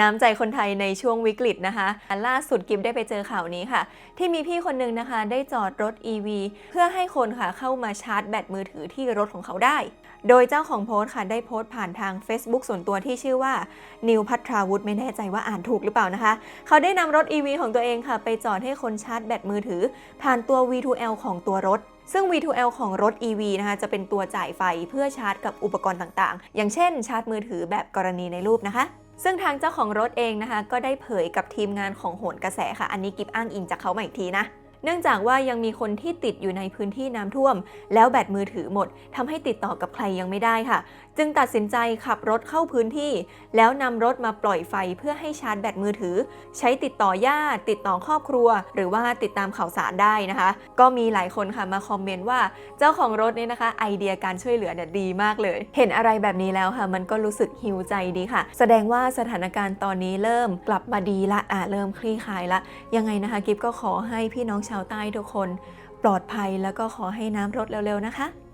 น้ำใจคนไทยในช่วงวิกฤตนะคะล่าสุดกิฟได้ไปเจอข่าวนี้ค่ะ ที่มีพี่คนหนึ่งนะคะ ได้จอดรถ EV เพื่อให้คนค่ะเข้ามาชาร์จแบตมือถือที่รถของเขาได้ โดยเจ้าของโพสต์ค่ะได้โพสต์ผ่านทาง Facebook ส่วนตัวที่ชื่อว่านิวพัทราวุฒิไม่แน่ใจว่าอ่านถูกหรือเปล่านะคะ เขาได้นำรถ EV ของตัวเองค่ะ ไปจอดให้คนชาร์จแบตมือถือ ผ่านตัว V2L ของตัวรถซึ่ง V2L ของรถ EV นะคะ จะเป็นตัวจ่ายไฟเพื่อชาร์จกับอุปกรณ์ต่างๆ อย่างเช่นชาร์จมือถือแบบกรณีในรูปนะคะ ซึ่งทางเจ้าของรถเองนะคะ ก็ได้เผยกับทีมงานของโหนกระแสค่ะ อันนี้กิฟอ้างอิงจากเขามาอีกทีนะ เนื่องจากว่ายังมีคนที่ติดอยู่ในพื้นที่น้ำท่วม แล้วแบตมือถือหมดทำให้ติดต่อกับใครยังไม่ได้ค่ะ จึงตัดสินใจขับรถเข้าพื้นที่ แล้วนำรถมาปล่อยไฟเพื่อให้ชาร์จแบตมือถือ ใช้ติดต่อญาติ ติดต่อครอบครัว หรือว่าติดตามข่าวสารได้นะคะ ก็มีหลายคนค่ะมาคอมเมนต์ว่าเจ้าของรถเนี่ยนะคะ ไอเดียการช่วยเหลือเนี่ยดีมากเลย เห็นอะไรแบบนี้แล้วค่ะ มันก็รู้สึกหิวใจดีค่ะ แสดงว่าสถานการณ์ตอนนี้เริ่มกลับมาดีละอ่าเริ่มคลี่คลายละยังไงนะคะกิฟก็ขอให้พี่น้องชาวใต้ทุกคน ปลอดภัยแล้วก็ขอให้น้ำลดเร็วๆนะคะ